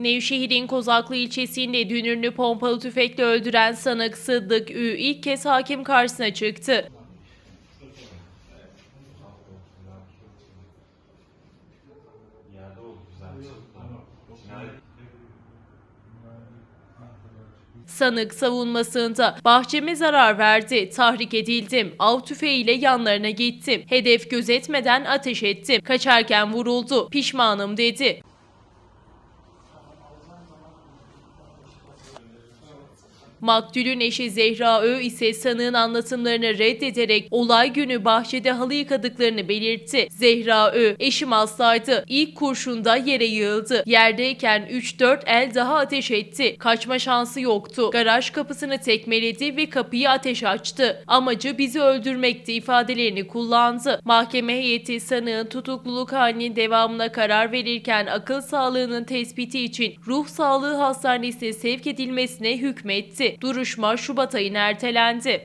Nevşehir'in Kozaklı ilçesinde dünürünü pompalı tüfekle öldüren sanık Sıddık Ü ilk kez hakim karşısına çıktı. Sanık savunmasında bahçeme zarar verdi, tahrik edildim, av tüfeğiyle yanlarına gittim, hedef gözetmeden ateş ettim, kaçarken vuruldu, pişmanım dedi. Maktulün eşi Zehra Ö ise sanığın anlatımlarını reddederek olay günü bahçede halı yıkadıklarını belirtti. Zehra Ö, eşim hastaydı. İlk kurşunda yere yığıldı. Yerdeyken 3-4 el daha ateş etti. Kaçma şansı yoktu. Garaj kapısını tekmeledi ve kapıyı ateş açtı. Amacı bizi öldürmekti ifadelerini kullandı. Mahkeme heyeti sanığın tutukluluk halinin devamına karar verirken akıl sağlığının tespiti için ruh sağlığı hastanesine sevk edilmesine hükmetti. Duruşma Şubat ayına ertelendi.